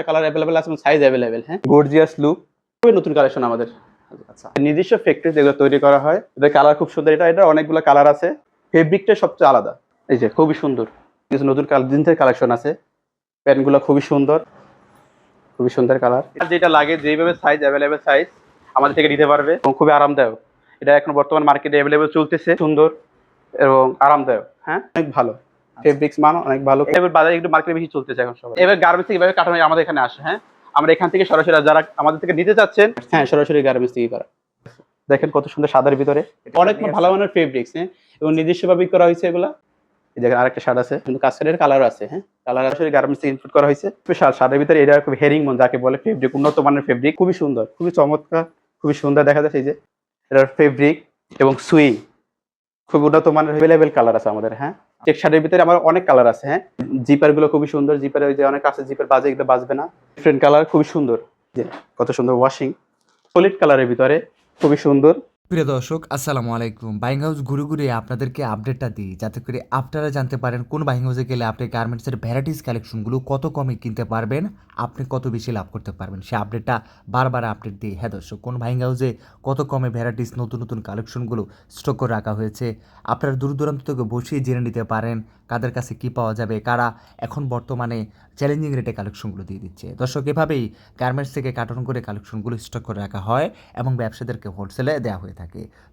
পাঁচটা colour available আছে size available হ্যাঁ? গর্জিয়াস লুক খুবই নতুন কালেকশন আমাদের। আচ্ছা। নিজস্ব ফ্যাক্টরি যেগুলো তৈরি করা হয়। এদের কালার খুব সুন্দর। এটা এটা অনেকগুলো কালার আছে। ফেব্রিকটা সবচেয়ে আলাদা। এই যে, খুবই সুন্দর। কিছু নতুন জিন্সের কালেকশন আছে। প্যান্টগুলো খুবই সুন্দর। খুবই সুন্দর কালার যেটা লাগে যেভাবে সাইজ অ্যাভেলেবেল সাইজ আমাদের থেকে নিতে পারবে। এবং খুবই আরামদায়ক। এটা এখন বর্তমান মার্কেটে অ্যাভেলেবেল চলতেছে। সুন্দর এবং আরামদায়ক হ্যাঁ? অনেক ভালো। ফেব্রিক্স মান অনেক ভালো। এবার বাজারে একটু মার্কেটে বেশি চলতেছে এখন সবাই। এবার গার্মেন্টস থেকে এভাবে কাটানো আমাদের এখানে আসে হ্যাঁ? আমরা এখান থেকে সরাসরি যারা আমাদের থেকে নিতে চাচ্ছেন হ্যাঁ সরাসরি গার্মেন্টস থেকে করা। দেখেন কত সুন্দর সাদার ভিতরে। অনেক ভালো মানের ফেব্রিক্স হ্যাঁ? এবং নিজস্বভাবে করা হয়েছে এগুলা। এই দেখেন আরেকটা শার্ট আছে। কিন্তু কাস্টারের কালার আছে হ্যাঁ? কালার আসলে গার্মেন্টস ইনপুট করা হয়েছে। স্পেশাল শার্টের ভিতরে এটা খুব হেরিং মন যাকে বলে ফেব্রিক উন্নত মানের ফেব্রিক খুবই সুন্দর খুবই চমৎকার খুবই সুন্দর দেখা যাচ্ছে এই যে। এটার ফেব্রিক এবং সুইং খুব উন্নত মানের অ্যাভেলেবেল কালার আছে আমাদের হ্যাঁ? চেক শার্টের ভিতরে আমার অনেক কালার আছে হ্যাঁ? জিপারগুলো খুবই সুন্দর জিপারে ওই যে অনেক আছে জিপার বাজে এগুলো বাজবে না। ডিফারেন্ট কালার খুবই সুন্দর। কত সুন্দর ওয়াশিং সলিড কালারের ভিতরে খুবই সুন্দর। প্রিয় দর্শক, আসসালামু আলাইকুম। বাইং হাউস ঘুরে ঘুরে আপনাদেরকে আপডেটটা দিই। যাতে করে আপনারা জানতে পারেন কোন বাইং হাউসে গেলে আপনি গার্মেন্টসের ভ্যারাইটিস কালেকশনগুলো কত কমে কিনতে পারবেন, আপনি কত বেশি লাভ করতে পারবেন। সে আপডেটটা বারবার আপডেট দিই। হ্যাঁ দর্শক, কোন বাইং হাউসে কত কমে ভ্যারাইটিস নতুন নতুন কালেকশনগুলো স্টক করে রাখা হয়েছে, আপনারা দূর দূরান্ত থেকে বসিয়ে জেনে নিতে পারেন কাদের কাছে কি পাওয়া যাবে, কারা এখন বর্তমানে চ্যালেঞ্জিং রেটে কালেকশনগুলো দিয়ে দিচ্ছে। দর্শক, এভাবেই গার্মেন্টস থেকে কার্টন করে কালেকশনগুলো স্টক করে রাখা হয় এবং ব্যবসাদেরকে হোলসেলে দেওয়া হয়ে থাকে।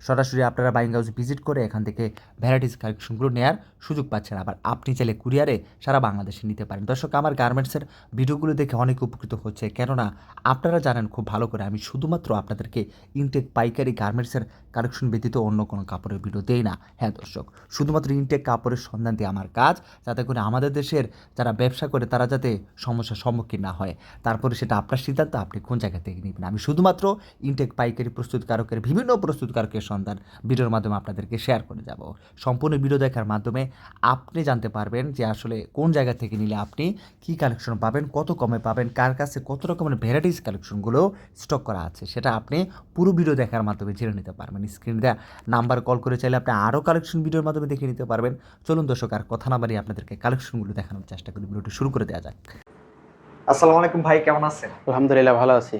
সরাসরি আপনারা বাইং হাউস ভিজিট করে এখান থেকে ভ্যারাইটিস কালেকশনগুলো নেওয়ার সুযোগ পাচ্ছেন। আবার আপনি চাইলে কুরিয়ারে সারা বাংলাদেশে নিতে পারেন। দর্শক, আমার গার্মেন্টসের ভিডিওগুলো দেখে অনেক উপকৃত হচ্ছে। কেননা, আপনারা জানেন খুব ভালো করে আমি শুধুমাত্র আপনাদেরকে ইনটেক পাইকারি গার্মেন্টসের কালেকশন ব্যতীত অন্য কোনো কাপড়ের ভিডিও দেই না। হ্যাঁ দর্শক, শুধুমাত্র ইনটেক কাপড়ের সন্ধান দিয়ে আমার কাজ, যাতে করে আমাদের দেশের যারা ব্যবসা করে তারা যাতে সমস্যার সম্মুখীন না হয়। তারপরে সেটা আপনার সিদ্ধান্ত আপনি কোন জায়গা থেকে নেবেন? আমি শুধুমাত্র ইনটেক পাইকারি প্রস্তুতকারকের বিভিন্ন প্রস্তুতকারকের সন্ধান ভিডিওর মাধ্যমে আপনাদেরকে শেয়ার করে যাব। সম্পূর্ণ ভিডিও দেখার মাধ্যমে আপনি জানতে পারবেন যে আসলে কোন জায়গা থেকে নিলে আপনি কি কালেকশন পাবেন কত কমে পাবেন কার কাছে কত রকমের ভ্যারাইটিস কালেকশনগুলো স্টক করা আছে সেটা আপনি পুরো ভিডিও দেখার মাধ্যমে জেনে নিতে পারবেন। স্ক্রিন দেওয়া নাম্বার কল করে চাইলে আপনি আরও কালেকশন ভিডিওর মাধ্যমে দেখে নিতে পারবেন। চলুন দর্শক আর কথা না বাড়িয়ে আপনাদেরকে কালেকশনগুলো দেখানোর চেষ্টা করি। ভিডিওটি শুরু করে দেওয়া যাক। আসসালামু আলাইকুম ভাই কেমন আছেন? আলহামদুলিল্লাহ ভালো আছি।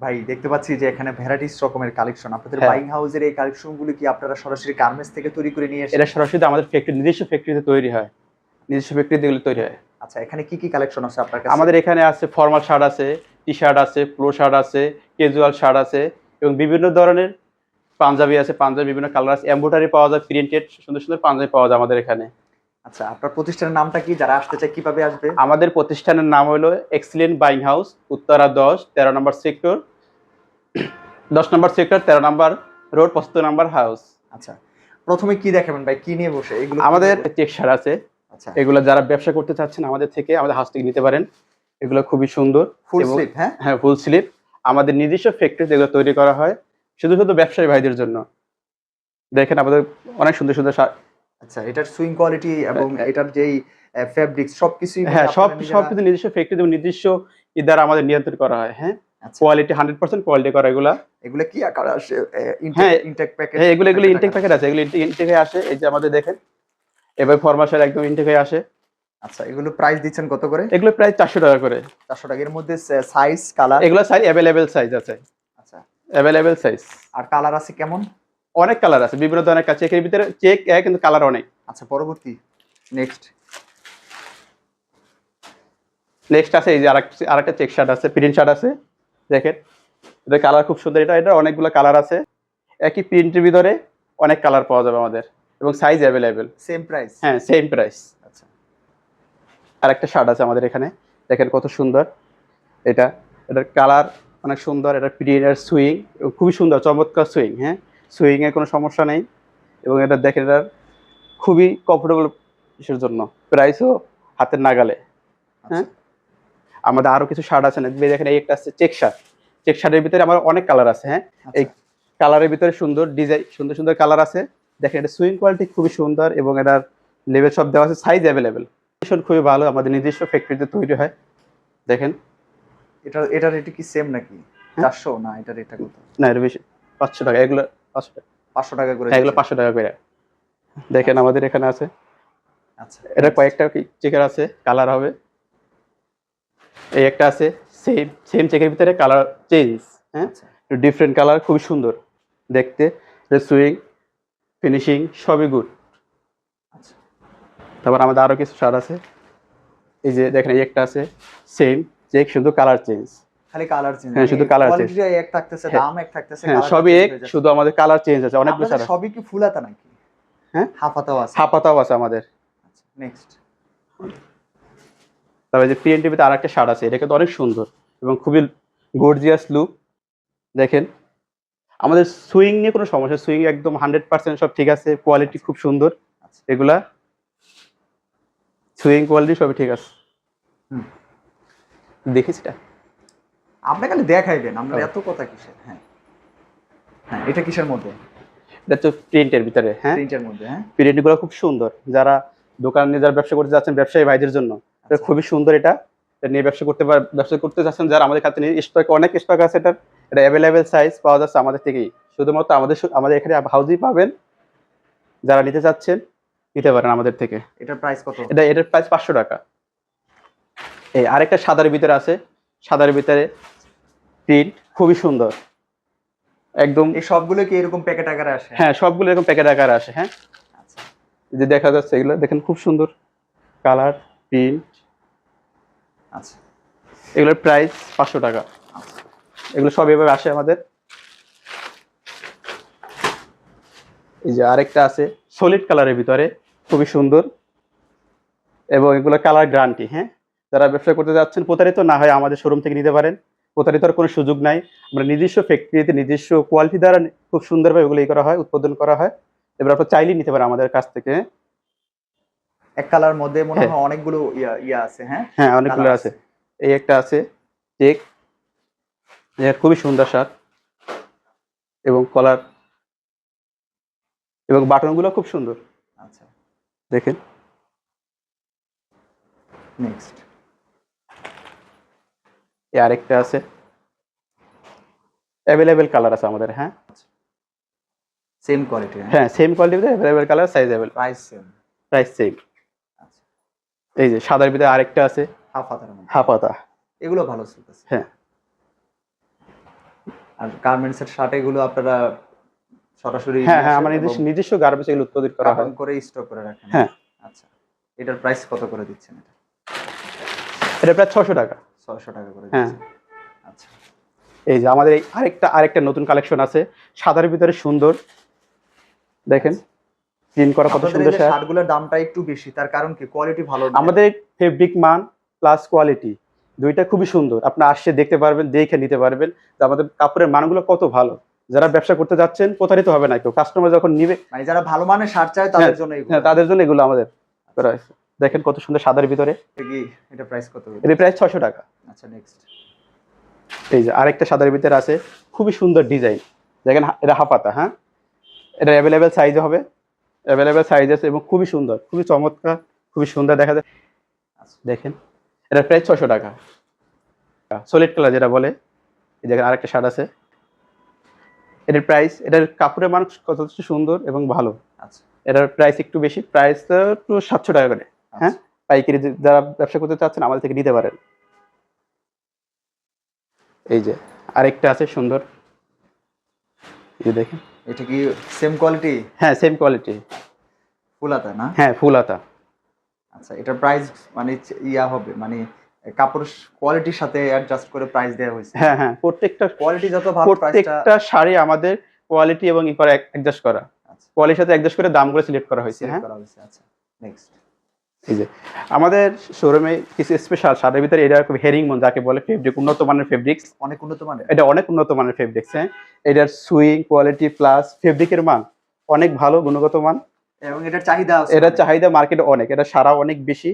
ভাই দেখতে পাচ্ছি যে এখানে ভ্যারাইটিস রকমের কালেকশন আপনাদের হ্যাঁ। বাইং হাউসের এই কালেকশন কালেকশনগুলো কি আপনারা সরাসরি গার্মেন্টস থেকে তৈরি করে নিয়ে এসেছেন এটা সরাসরি আমাদের ফ্যাক্টরি নিজস্ব ফ্যাক্টরিতে তৈরি হয়। নিজস্ব ফ্যাক্টরিতে এগুলো তৈরি হয়। আচ্ছা এখানে কি কি কালেকশন আছে আপনার কাছে? আমাদের এখানে আছে ফর্মাল শার্ট আছে টি শার্ট আছে প্লো শার্ট আছে ক্যাজুয়াল শার্ট আছে এবং বিভিন্ন ধরনের পাঞ্জাবি আছে পাঞ্জাবি বিভিন্ন কালার আছে। এম্বোটারি পাওয়া যায় প্রিন্টেড সুন্দর সুন্দর পাঞ্জাবি পাওয়া যায় আমাদের এখানে। আচ্ছা আপনার প্রতিষ্ঠানের নামটা কি? যারা আসতে চায় কীভাবে আসবে? আমাদের প্রতিষ্ঠানের নাম হলো এক্সিলেন্ট বাইং হাউস উত্তরা দশ তেরো নম্বর সেক্টর দশ নম্বর সেক্টর তেরো নম্বর রোড পঁচাত্তর নম্বর হাউস আচ্ছা প্রথমে কি দেখাবেন ভাই? কি নিয়ে বসে? এগুলো আমাদের চেক আছে। আচ্ছা। এগুলো যারা ব্যবসা করতে চাচ্ছেন আমাদের থেকে আমাদের হাউস থেকে নিতে পারেন। এগুলো খুবই সুন্দর। ফুল স্লিভ হ্যাঁ? হ্যাঁ ফুল স্লিপ আমাদের নিজস্ব ফ্যাক্টরি যেগুলো তৈরি করা হয়। শুধু শুধু ব্যবসায়ী ভাইদের জন্য। দেখেন আমাদের অনেক সুন্দর সুন্দর আচ্ছা এটার সুইং কোয়ালিটি এবং এটার যেই ফেব্রিক্স সবকিছুই মানে হ্যাঁ সব কিছু নিজস্ব ফ্যাক্টরি এবং নিজস্ব দ্বারা আমাদের নিয়ন্ত্রণ করা হয়। হ্যাঁ? কোয়ালিটি হান্ড্রেড পার্সেন্ট কোয়ালিটি করা এগুলা। এগুলো কি আকার আসে? হ্যাঁ, ইনটেক প্যাকেট হ্যাঁ এগুলো এগুলো ইনটেক প্যাকেট আছে। এগুলো ইনটেক হয়ে আসে। এই যে আমাদের দেখেন এবার ফরমাশাল একদম ইনটেক হয়ে আসে। আচ্ছা এগুলো প্রাইস দিচ্ছেন কত করে? এগুলো প্রায় চারশো টাকা করে। চারশো এর মধ্যে সাইজ কালার এগুলো সাইজ অ্যাভেলেবেল সাইজ আছে। আচ্ছা। অ্যাভেলেবেল সাইজ আর কালার আছে কেমন? অনেক কালার আছে। বিভিন্ন ধরনের কাছে চেকের ভিতরে চেক এক কিন্তু কালার অনেক। আচ্ছা পরবর্তী। নেক্সট নেক্সট আছে এই যে আরেক আরেকটা চেক শার্ট আছে প্রিন্ট শার্ট আছে। দেখেন এটা কালার খুব সুন্দর। এটা এটা অনেকগুলো কালার আছে। একই প্রিন্টের ভিতরে অনেক কালার পাওয়া যাবে আমাদের। এবং সাইজ অ্যাভেলেবেল সেম প্রাইস হ্যাঁ সেম প্রাইস আচ্ছা। আর একটা শার্ট আছে আমাদের এখানে। দেখেন কত সুন্দর। এটা এটার কালার অনেক সুন্দর। এটা প্রিন্টের সুইং খুবই সুন্দর চমৎকার সুইং হ্যাঁ? সুইংয়ে কোনো সমস্যা নেই। এবং এটা দেখেন এটার খুবই কমফোর্টেবল ইসের জন্য? প্রাইসও হাতের নাগালে হ্যাঁ? আমাদের আরও কিছু শার্ট আছে না দেখেন এই একটা আছে চেক শার্ট। চেক শার্টের ভিতরে আমার অনেক কালার আছে হ্যাঁ? এই কালারের ভিতরে সুন্দর ডিজাইন সুন্দর সুন্দর কালার আছে। দেখেন এটা সুইং কোয়ালিটি খুবই সুন্দর এবং এটার লেভেল সব দেওয়া আছে সাইজ অ্যাভেলেবেল ভীষণ খুবই ভালো আমাদের নিজস্ব ফ্যাক্টরিতে তৈরি হয়। দেখেন। এটা এটার রেট কি সেম নাকি? হ্যাঁ। চারশো? না এটার রেটটা কত? না এটা বেশি। পাঁচশো টাকা এগুলো পাঁচশো টাকা। পাঁচশো টাকা করে হ্যাঁ এগুলো। পাঁচশো টাকা করে। দেখেন আমাদের এখানে আছে। আচ্ছা। এটা কয়েকটা চেকার আছে কালার হবে। এই একটা আছে সেম সেম চেকের ভিতরে কালার চেঞ্জ হ্যাঁ? আচ্ছা। ডিফারেন্ট কালার খুবই সুন্দর দেখতে। সুইং ফিনিশিং সবই গুড আচ্ছা। তারপর আমাদের আরও কিছু শার্ট আছে। এই যে দেখেন এই একটা আছে সেম চেক শুধু কালার চেঞ্জ খালি কালার চেঞ্জ হ্যাঁ, শুধু change। কোয়ালিটি এক থাকতেছে হ্যাঁ। দাম এক থাকতেছে হ্যাঁ সবই এক শুধু আমাদের কালার চেঞ্জ আছে। অনেকগুলো শার্ট সবই কি নাকি? হ্যাঁ? আছে। আছে আমাদের। নেক্সট তারপরে যে পিএন টিভিতে আর একটা শার্ট আছে এটা কিন্তু অনেক সুন্দর এবং খুবই গর্জিয়াস লুক দেখেন আমাদের সুইং নিয়ে কোনো সমস্যা সুইং একদম হান্ড্রেড পার্সেন্ট সব ঠিক আছে কোয়ালিটি খুব সুন্দর। এগুলা সুইং কোয়ালিটি সবই ঠিক আছে। দেখিস এটা আপনি খালি দেখাইবেন ও। এত কথা কিসের হ্যাঁ হ্যাঁ এটা কিসের মধ্যে এটা তো প্রিন্টের ভিতরে হ্যাঁ প্রিন্টের মধ্যে হ্যাঁ প্রিন্টগুলো খুব সুন্দর যারা দোকানে যারা ব্যবসা করতে যাচ্ছেন ব্যবসায়ী ভাইদের জন্য। খুবই সুন্দর এটা। এটা নিয়ে ব্যবসা করতে পার ব্যবসা করতে যাচ্ছেন যারা আমাদের কাছে নিয়ে স্টক অনেক স্টক আছে এটার। এটা অ্যাভেলেবেল সাইজ পাওয়া যাচ্ছে আমাদের থেকেই। শুধুমাত্র আমাদের আমাদের এখানে হাউজেই পাবেন যারা নিতে চাচ্ছেন নিতে পারেন আমাদের থেকে। এটার প্রাইস কত? এটা এটার প্রাইস পাঁচশো টাকা। এই আরেকটা সাদার ভিতরে আছে। সাদার ভিতরে প্রিন্ট খুবই সুন্দর। একদম এই সবগুলো কি এরকম প্যাকেট আকারে আসে? হ্যাঁ সবগুলো এরকম প্যাকেট আকারে আসে হ্যাঁ। আচ্ছা। এই যে দেখা যাচ্ছে এগুলো দেখেন খুব সুন্দর। কালার প্রিন্ট আচ্ছা। এগুলোর প্রাইস পাঁচশো টাকা। এগুলো সব এভাবে আসে আমাদের। এই যে আরেকটা আছে সলিড কালারের ভিতরে। খুবই সুন্দর। এবং এগুলো কালার গ্যারান্টি হ্যাঁ? যারা ব্যবসা করতে যাচ্ছেন, প্রতারিত না হয় আমাদের শোরুম থেকে নিতে পারেন। প্রতারিতর কোনো সুযোগ নাই। আমরা নিজস্ব ফ্যাক্টরিতে নিজস্ব কোয়ালিটি দ্বারা খুব সুন্দরভাবে এগুলো করা হয়, উৎপাদন করা হয়। এবার আপনার চাইলেই নিতে পারেন আমাদের কাছ থেকে হ্যাঁ? এক কালার মধ্যে মনে হ্যাঁ। হয়। অনেকগুলো ইয়া আছে হ্যাঁ? হ্যাঁ অনেকগুলো আছে। এই একটা আছে চেক। এটা খুবই সুন্দর শার্ট। এবং কলার এবং বাটনগুলো খুব সুন্দর। আচ্ছা। দেখেন। নেক্সট আরেকটা আছে। অ্যাভেলেবেল কালার আছে আমাদের হ্যাঁ? সেম কোয়ালিটি হ্যাঁ? সেম কোয়ালিটিতে available colour size available price same price same আচ্ছা এই যে সাদার ভিতরে আরেকটা আছে। হাফ হাতার মধ্যে। হাফাতা। এগুলো ভালো চলতেছে। হ্যাঁ। আর গার্মেন্টস এর শার্ট এগুলো আপনারা সরাসরি হ্যাঁ হ্যাঁ আমার নিজস্ব নিজস্ব গার্মেন্টস এগুলো উৎপাদন করা হয়। করে স্টক করে রাখেন। হ্যাঁ। আচ্ছা। এটার প্রাইস কত করে দিচ্ছেন এটা? এটা প্রায় ছশো টাকা। ছয়শো টাকা করে হ্যাঁ। আচ্ছা। এই যে আমাদের এই আরেকটা আরেকটা নতুন কালেকশন আছে। সাদার ভিতরে সুন্দর। দেখেন। প্রিন্ট করা কত সুন্দর শার্ট শার্টগুলোর দামটা একটু বেশি তার কারণ কি? কোয়ালিটি ভালো। আমাদের ফেব্রিক মান প্লাস কোয়ালিটি দুইটা খুবই সুন্দর। আপনি আসছে দেখতে পারবেন দেখে নিতে পারবেন যে আমাদের কাপড়ের মানগুলো কত ভালো। যারা ব্যবসা করতে যাচ্ছেন প্রতারিত হবে না কেউ। কাস্টমার যখন নিবে মানে যারা ভালো মানের শার্ট চায় তাদের জন্য এগুলো। হ্যাঁ, তাদের জন্য এগুলো আমাদের করা হয়েছে। দেখেন কত সুন্দর সাদার ভিতরে। এটা এটা প্রাইস কত এর প্রাইস ছশো টাকা। আচ্ছা নেক্সট এই যে আরেকটা সাদার ভিতরে আছে খুবই সুন্দর ডিজাইন দেখেন এটা হাফাতা হ্যাঁ? এটা অ্যাভেলেবেল সাইজ হবে। অ্যাভেলেবেল সাইজ আছে এবং খুবই সুন্দর খুবই চমৎকার খুবই সুন্দর দেখা যায়। দেখেন এটার প্রাইস ছশো টাকা। সলিড কালার যেটা বলে এই দেখেন আরেকটা শার্ট আছে। এটার প্রাইস এটার কাপড়ের মান যথেষ্ট সুন্দর এবং ভালো। আচ্ছা। এটার প্রাইস একটু বেশি প্রাইস একটু সাতশো টাকা করে হ্যাঁ? আচ্ছা। পাইকারি যারা ব্যবসা করতে চাচ্ছেন আমাদের থেকে নিতে পারেন। এই যে আরেকটা আছে সুন্দর। এই দেখেন এটা কি সেম কোয়ালিটি হ্যাঁ সেম কোয়ালিটি ফুলাতা না? হ্যাঁ ফুল হাতা আচ্ছা এটা প্রাইস মানে ইয়া হবে মানে কাপড় কোয়ালিটির সাথে অ্যাডজাস্ট করে প্রাইস দেওয়া হয়েছে। হ্যাঁ হ্যাঁ প্রত্যেকটা কোয়ালিটি যত ভালো প্রাইসটা প্রত্যেকটা শাড়ি আমাদের কোয়ালিটি এবং ই করে অ্যাডজাস্ট করা। আচ্ছা। কোয়ালিটির সাথে অ্যাডজাস্ট করে দাম দামগুলো সিলেক্ট করা হয়েছে হ্যাঁ। করা হয়েছে আচ্ছা। নেক্সট এই যে আমাদের শোরুমে কিছু স্পেশাল শাড়ির ভিতরে এটা খুব হেরিং মন যাকে বলে ফেব্রিক উন্নত মানের ফেব্রিক্স অনেক উন্নত মানের। এটা অনেক উন্নত মানের ফেব্রিক্স হ্যাঁ? এটার সুইং কোয়ালিটি প্লাস ফেব্রিকের মান অনেক ভালো গুণগত মান। এবং এটার চাহিদা আছে। এটা চাহিদা মার্কেটে অনেক এটা সারা অনেক বেশি।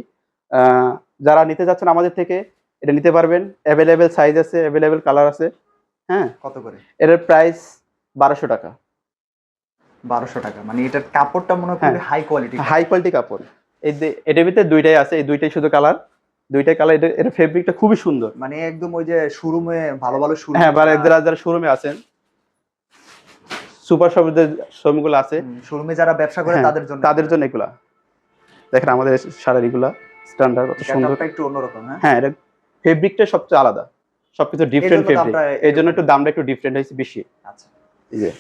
আহ, যারা নিতে যাচ্ছেন আমাদের থেকে এটা নিতে পারবেন। অ্যাভেলেবেল সাইজ আছে অ্যাভেলেবেল কালার আছে হ্যাঁ? কত করে? এটার প্রাইস বারোশো টাকা। বারোশো টাকা। মানে এটার কাপড়টা মনে হয় হাই কোয়ালিটি হাই কোয়ালিটি কাপড়। এই এটার ভিতরে দুইটাই আছে এই দুইটাই শুধু কালার দুইটাই কালার এটা এটা ফেব্রিকটা খুবই সুন্দর। মানে একদম ওই যে শোরুমে ভালো ভালো শোরুম হ্যাঁ মানে যারা যারা শোরুমে আছেন সুপার শপের শোরুমগুলো আছে। শোরুমে যারা ব্যবসা করে হ্যাঁ, তাদের জন্য। তাদের জন্য এগুলা। দেখেন আমাদের শাড়িগুলা স্ট্যান্ডার্ড কত সুন্দর। গেটআপটা একটু অন্যরকম হ্যাঁ? হ্যাঁ এটা ফেব্রিকটা সবচেয়ে আলাদা। সবকিছু ডিফারেন্ট ফেব্রিক এই জন্য একটু দামটা একটু ডিফারেন্ট হয়েছে বেশি। আচ্ছা। এই যে।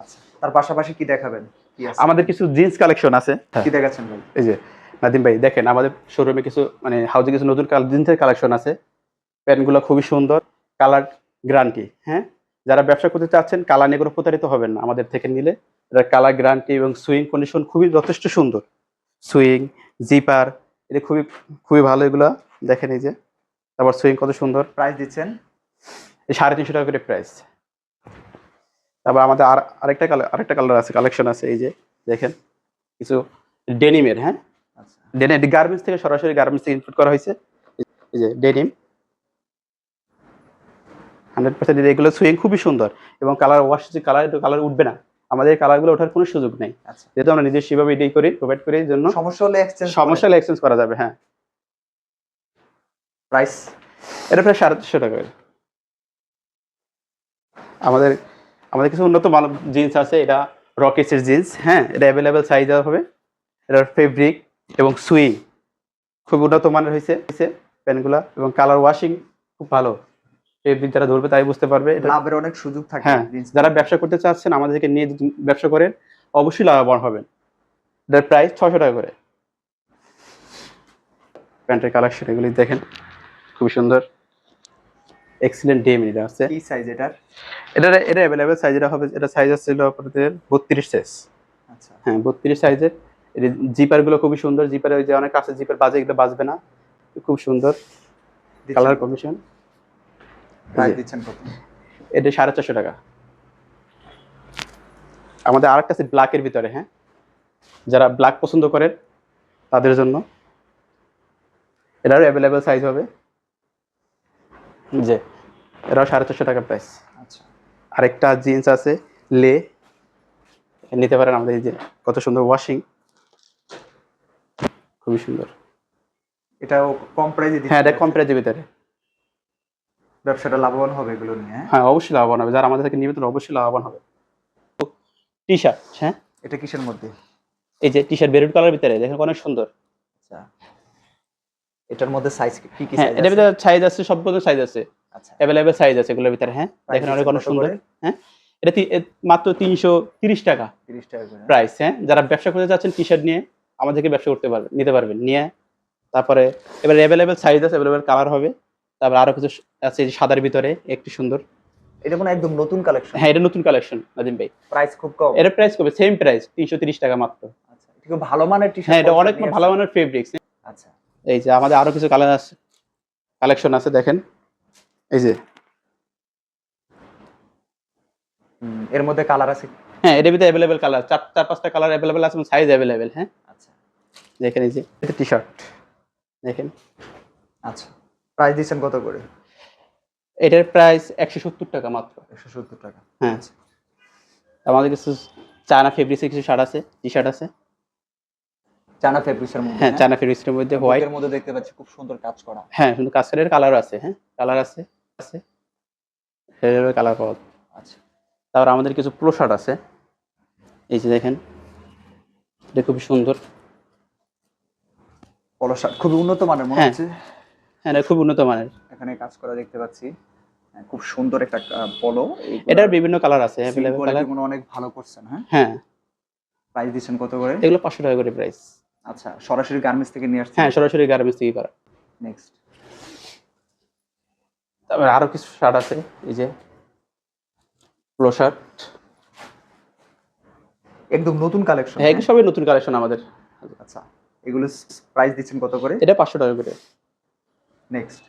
আচ্ছা। তার পাশাপাশি কি দেখাবেন? কি আছে? আমাদের কিছু জিন্স কালেকশন আছে। কি দেখাচ্ছেন ভাই? এই যে নাদিম ভাই দেখেন আমাদের শোরুমে কিছু মানে হাউজে কিছু নতুন জিন্সের কালেকশন আছে। প্যান্টগুলো খুবই সুন্দর কালার গ্যারান্টি হ্যাঁ? যারা ব্যবসা করতে চাচ্ছেন কালার নিয়ে কোনো প্রতারিত হবেন না আমাদের থেকে নিলে। এটা কালার গ্যারান্টি এবং সুইং কন্ডিশন খুবই যথেষ্ট সুন্দর। সুইং জিপার এটা খুবই খুবই ভালো এগুলো। দেখেন এই যে তারপর সুইং কত সুন্দর। প্রাইস দিচ্ছেন? এই সাড়ে তিনশো টাকা করে প্রাইস তারপর আমাদের আর আরেকটা কালার আরেকটা কালার আছে কালেকশন আছে এই যে দেখেন। কিছু ডেনিমের হ্যাঁ? আচ্ছা ডেনিম গার্মেন্টস থেকে সরাসরি গার্মেন্টস থেকে ইনপুট করা হয়েছে। এই যে ডেনিম হান্ড্রেড পার্সেন্ট এগুলো সুইং খুবই সুন্দর এবং কালার ওয়াশ যে কালার কালার উঠবে না। আমাদের কালারগুলো ওঠার কোনো সুযোগ নেই। আচ্ছা। যেহেতু আমরা নিজস্ব ভাবে এটাই করি প্রোভাইড করি জন্য সমস্যা হলে এক্সচেঞ্জ সমস্যা হলে এক্সচেঞ্জ করা যাবে হ্যাঁ। প্রাইস এটা প্রায় সাড়ে তিনশো টাকা। আমাদের আমাদের কিছু উন্নত মানব জিন্স আছে এটা রকেসের জিন্স হ্যাঁ এটা অ্যাভেলেবেল সাইজ হবে। এটার ফেব্রিক এবং সুই খুব উন্নত মানের হয়েছে হয়েছে প্যান্টগুলা এবং কালার ওয়াশিং খুব ভালো। ফেব্রিক যারা ধরবে তাই বুঝতে পারবে। লাভের অনেক সুযোগ থাকে। হ্যাঁ যারা ব্যবসা করতে চাচ্ছেন আমাদেরকে নিয়ে ব্যবসা করেন অবশ্যই লাভবান হবেন। এটার প্রাইস ছশো টাকা করে। প্যান্টের কালেকশন এগুলি দেখেন খুব সুন্দর। এক্সিলেন্ট ডেম এটা আছে। কি সাইজ এটার? এটা এটা অ্যাভেলেবেল সাইজ এটা হবে এটা সাইজ ছিল আপনাদের বত্রিশ সাইজ আচ্ছা। হ্যাঁ বত্রিশ সাইজের জিপারগুলো খুবই সুন্দর। জিপারে ওই যে অনেক আছে জিপার বাজে এগুলো বাজবে না। খুব সুন্দর। Colour commission. এটা সাড়ে চারশো টাকা। আমাদের আরেকটা আছে ব্ল্যাকের ভিতরে হ্যাঁ? যারা ব্ল্যাক পছন্দ করেন তাদের জন্য। এটারও অ্যাভেলেবেল সাইজ হবে। যে এটাও সাড়ে চারশো টাকা প্রাইস আচ্ছা। আরেকটা জিন্স আছে লে। নিতে পারেন আমাদের এই যে কত সুন্দর ওয়াশিং খুবই সুন্দর। এটাও কম প্রাইসে হ্যাঁ এটা কম প্রাইজের ভিতরে। ব্যবসাটা লাভবান হবে এগুলো নিয়ে হ্যাঁ? হ্যাঁ অবশ্যই লাভবান হবে। যারা আমাদের থেকে নিবে তারা অবশ্যই লাভবান হবে। টি শার্ট হ্যাঁ? এটা কিসের মধ্যে? এই যে টি শার্ট বেরুট কালার ভিতরে দেখেন অনেক সুন্দর। আচ্ছা। এটার মধ্যে সাইজ কি কি হ্যাঁ সাইজ এটার ভিতরে সাইজ আছে সব সাইজ আছে। আচ্ছা। অ্যাভেলেবেল সাইজ আছে এগুলোর ভিতরে হ্যাঁ? দেখেন অনেক অনেক সুন্দর হ্যাঁ? এটা মাত্র তিনশো তিরিশ টাকা। 30 টাকা প্রাইস হ্যাঁ? যারা ব্যবসা করতে চাচ্ছেন টি শার্ট নিয়ে আমাদেরকে ব্যবসা করতে পারবেন নিতে পারবেন নিয়ে তারপরে এবার অ্যাভেলেবেল সাইজ আছে অ্যাভেলেবেল কালার হবে। তারপর আরও কিছু আছে সাদার ভিতরে একটু সুন্দর। এটা কোনো একদম নতুন কালেকশন হ্যাঁ এটা নতুন কালেকশন নাদিম ভাই। প্রাইস খুব কম? এর প্রাইস কবে? সেম প্রাইস তিনশো তিরিশ টাকা মাত্র। আচ্ছা এটা খুব ভালো মানের টি হ্যাঁ এটা অনেক ভালো মানের ফেব্রিক্স আচ্ছা। এই যে আমাদের আরও কিছু কালার আছে কালেকশন আছে দেখেন। এই যে। এর মধ্যে কালার আছে? হ্যাঁ এটার ভিতরে অ্যাভেলেবেল কালার চার চার পাঁচটা কালার অ্যাভেলেবেল আছে সাইজ অ্যাভেলেবেল হ্যাঁ। দেখেন এই যে এটা টি শার্ট দেখেন। আচ্ছা। প্রাইস দিচ্ছেন কত করে? এটার প্রাইস একশো সত্তর টাকা মাত্র। একশো সত্তর টাকা। হ্যাঁ। আমাদের কিছু চায়না ফেব্রিক্সের কিছু শার্ট আছে টি শার্ট আছে চানা ফেব্রিক্সের মধ্যে হ্যাঁ চায়না ফেব্রিক্সের মধ্যে হোয়াইট এর মধ্যে দেখতে পাচ্ছি খুব সুন্দর কাজ করা। হ্যাঁ কিন্তু কাস্টারের কালার আছে হ্যাঁ? কালার আছে আছে। কালার পাওয়া। আচ্ছা। তারপর আমাদের কিছু প্রো শার্ট আছে। এই যে দেখেন এটা খুবই সুন্দর। পলো শার্ট খুবই উন্নত মানের মনে হ্যাঁ। হচ্ছে? হ্যাঁ খুব উন্নত মানের। এখানে কাজ করা দেখতে পাচ্ছি। হ্যাঁ, খুব সুন্দর একটা পলো এটার বিভিন্ন কালার আছে অনেক ভালো করছেন হ্যাঁ? হ্যাঁ। প্রাইস দিচ্ছেন কত করে? এগুলো পাঁচশো টাকা করে প্রাইস আচ্ছা সরাসরি গার্মেন্টস থেকে নিয়ে আসছেন? হ্যাঁ সরাসরি গার্মেন্টস থেকে করা। নেক্সট তারপরে আরও কিছু শার্ট আছে এই যে প্রো শার্ট একদম নতুন কালেকশন হ্যাঁ এগুলো সবই নতুন কালেকশন আমাদের। আচ্ছা। এগুলো প্রাইস দিচ্ছেন কত করে? এটা পাঁচশো টাকা করে। নেক্সট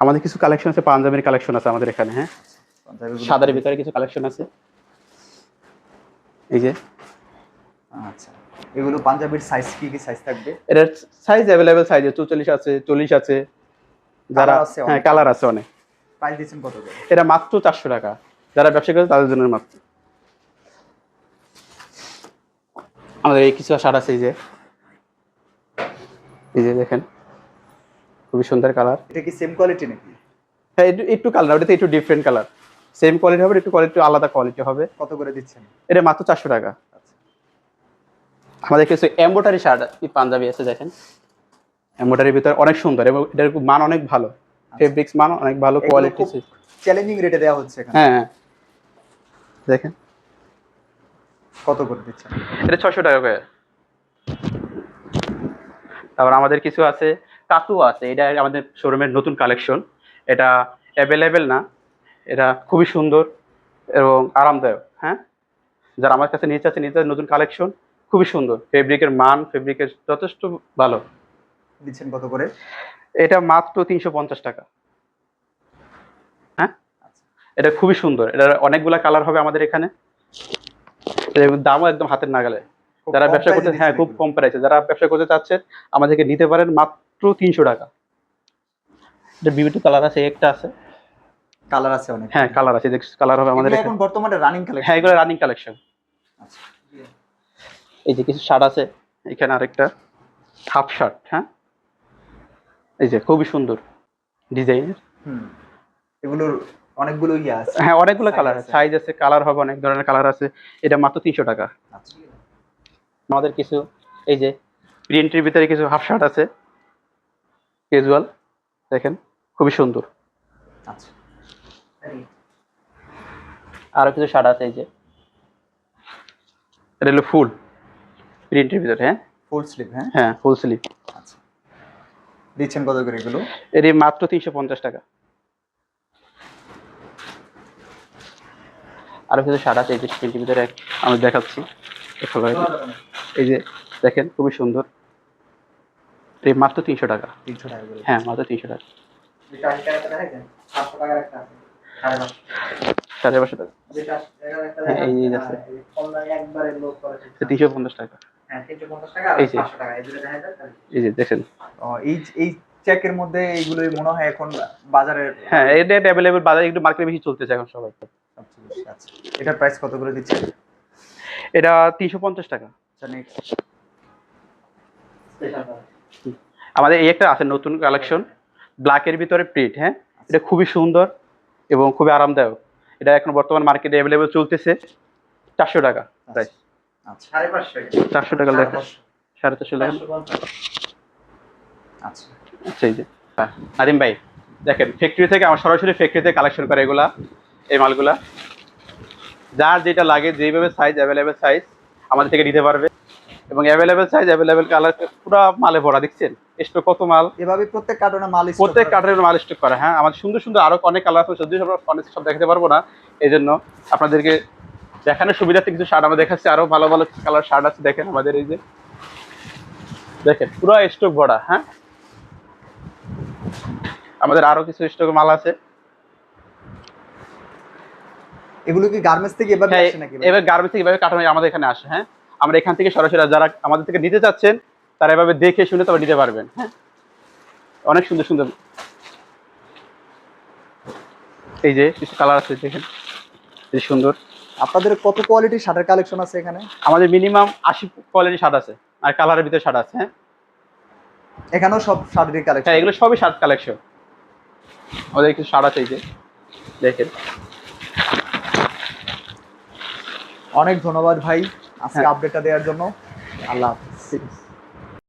আমাদের কিছু কালেকশন আছে পাঞ্জাবের কালেকশন আছে আমাদের এখানে হ্যাঁ? সাদার ভিতরে কিছু কালেকশন আছে। এই যে। আচ্ছা। এগুলো পাঞ্জাবির সাইজ কি কি সাইজ থাকবে? এটার সাইজ অ্যাভেলেবেল সাইজ আছে চৌচল্লিশ আছে চল্লিশ আছে। যারা আছে হ্যাঁ কালার আছে অনেক। প্রাইস দিচ্ছেন কত করে? এটা মাত্র চারশো টাকা। যারা ব্যবসা করে তাদের জন্য মাত্র। আমাদের এই কিছু শার্ট আছে এই যে। এই যে দেখেন খুবই সুন্দর কালার। এটা কি সেম কোয়ালিটি নাকি? হ্যাঁ একটু একটু কালার ওটাতে একটু ডিফারেন্ট কালার। সেম কোয়ালিটি হবে একটু কোয়ালিটি আলাদা কোয়ালিটি হবে। কত করে দিচ্ছেন? এটা মাত্র চারশো টাকা। আচ্ছা। আমাদের কিছু এম্বোটারি শার্ট পাঞ্জাবি আছে দেখেন। মোটারের ভিতরে অনেক সুন্দর এবং এটার মান অনেক ভালো। ফেব্রিক্স মান অনেক ভালো কোয়ালিটি চ্যালেঞ্জিং রেটে দেওয়া হচ্ছে এখানে। হ্যাঁ হ্যাঁ। দেখেন। কত করে দিচ্ছেন? এটা ছশো টাকা করে। তারপর আমাদের কিছু আছে কাতু আছে। এটা আমাদের শোরুমের নতুন কালেকশন এটা অ্যাভেলেবেল না। এটা খুবই সুন্দর এবং আরামদায়ক হ্যাঁ? যারা আমার কাছে নিতে আছে নিতে নতুন কালেকশন খুবই সুন্দর। ফেব্রিকের মান ফেব্রিকের যথেষ্ট ভালো। দিচ্ছেন কত করে? এটা মাত্র তিনশো পঞ্চাশ টাকা। হ্যাঁ? এটা খুবই সুন্দর। এটার অনেকগুলা কালার হবে আমাদের এখানে। দামও একদম হাতের নাগালে। যারা ব্যবসা করতে হ্যাঁ খুব কম প্রাইসে। যারা ব্যবসা করতে চাচ্ছেন আমাদেরকে নিতে পারেন মাত্র তিনশো টাকা। এটা বিভিন্ন কালার আছে একটা আছে। কালার আছে অনেক। হ্যাঁ কালার আছে কালার হবে আমাদের এখন। বর্তমানে রানিং কালেকশন হ্যাঁ এগুলো রানিং কালেকশন এই যে কিছু শার্ট আছে এখানে আরেকটা। হাফ শার্ট হ্যাঁ? এই যে খুবই সুন্দর। ডিজাইনের। হুম। এগুলোর অনেকগুলো ইয়ে আছে। হ্যাঁ অনেকগুলো কালার আছে। সাইজ আছে কালার হবে অনেক ধরনের কালার আছে। এটা মাত্র তিনশো টাকা। আমাদের কিছু এই যে প্রিন্টের ভিতরে কিছু হাফ শার্ট আছে। ক্যাজুয়াল দেখেন খুবই সুন্দর। আচ্ছা। আরও কিছু শার্ট আছে এই যে। এটা হলো ফুল প্রিন্টের ভিতরে হ্যাঁ? ফুল স্লিভ হ্যাঁ? হ্যাঁ ফুল স্লিভ আচ্ছা। দিচ্ছেন কত করে এগুলো? এর মাত্র তিনশো পঞ্চাশ টাকা। আরও কিছু শার্ট আছে এই যে প্রিন্টের ভিতরে এক- আমি দেখাচ্ছি। এই যে দেখেন খুবই সুন্দর। এই মাত্র তিনশো টাকা। তিনশো টাকা হ্যাঁ মাত্র তিনশো টাকা। সাড়ে পাঁচশো টাকা। হ্যাঁ, এই আছে। তিনশো পঞ্চাশ টাকা। হ্যাঁ এই যে। দেখেন। ও, এই এই চেকের মধ্যে এইগুলোই মনে হয় এখন বাজারে হ্যাঁ এটা অ্যাভেলেবেল বাজারে একটু মার্কেটে বেশি চলতেছে এখন সবাই। বেশি আছে এটার প্রাইস কত করে দিচ্ছেন? এটা তিনশো পঞ্চাশ টাকা। আচ্ছা আমাদের এই একটা আছে নতুন কালেকশন ব্ল্যাকের ভিতরে প্রিন্ট হ্যাঁ? এটা খুবই সুন্দর এবং খুবই আরামদায়ক। এটা এখন বর্তমান মার্কেটে অ্যাভেলেবেল চলতেছে চারশো টাকা প্রাইস আচ্ছা। চারশো টাকা লেখা। সাড়ে চারশো লেখা। আচ্ছা আচ্ছা। এই যে। নাদিম ভাই দেখেন ফ্যাক্টরি থেকে আমার সরাসরি ফ্যাক্টরিতে কালেকশন করে এগুলা। এই মালগুলা। যার যেটা লাগে যেইভাবে সাইজ অ্যাভেলেবেল সাইজ আমাদের থেকে নিতে পারবে। এবং অ্যাভেলেবেল সাইজ অ্যাভেলেবেল কালার পুরো মালে ভরা দেখছেন? স্টক কত মাল? এভাবে প্রত্যেক কার্টনে মাল প্রত্যেক করা- কাঠের মাল স্টক করা হ্যাঁ? আমাদের সুন্দর সুন্দর আরও অনেক কালার আছে যদিও আমরা অনেক সব দেখাতে পারব না। এই জন্য আপনাদেরকে দেখানোর সুবিধার্থে কিছু শার্ট আমরা দেখাচ্ছি। আরও ভালো ভালো কালার শার্ট আছে দেখেন আমাদের এই যে। দেখেন পুরো স্টক ভরা হ্যাঁ? আমাদের আরও কিছু স্টক মাল আছে। এগুলো কি গার্মেন্টস থেকে এভাবে হ্যাঁ আসে নাকি? এবার গার্মেন্টস থেকে এভাবে কাটানো আমাদের এখানে আসে হ্যাঁ? আমরা এখান থেকে সরাসরি যারা আমাদের থেকে নিতে চাচ্ছেন তারা এভাবে দেখে শুনে তবে নিতে পারবেন হ্যাঁ? অনেক সুন্দর সুন্দর। এই যে কিছু কালার আছে দেখেন। এই সুন্দর। আপনাদের কত কোয়ালিটির শার্টের কালেকশন আছে এখানে? আমাদের মিনিমাম আশি কোয়ালিটি শার্ট আছে আর কালারের ভিতরে শার্ট আছে হ্যাঁ? এখানেও সব শার্টের কালেকশন হ্যাঁ এগুলো সবই শার্ট কালেকশন আমাদের কিছু শার্ট আছে এই যে। দেখেন। অনেক ধন্যবাদ ভাই আজকে হ্যাঁ। আপডেটটা দেওয়ার জন্য আল্লাহ হাফিজ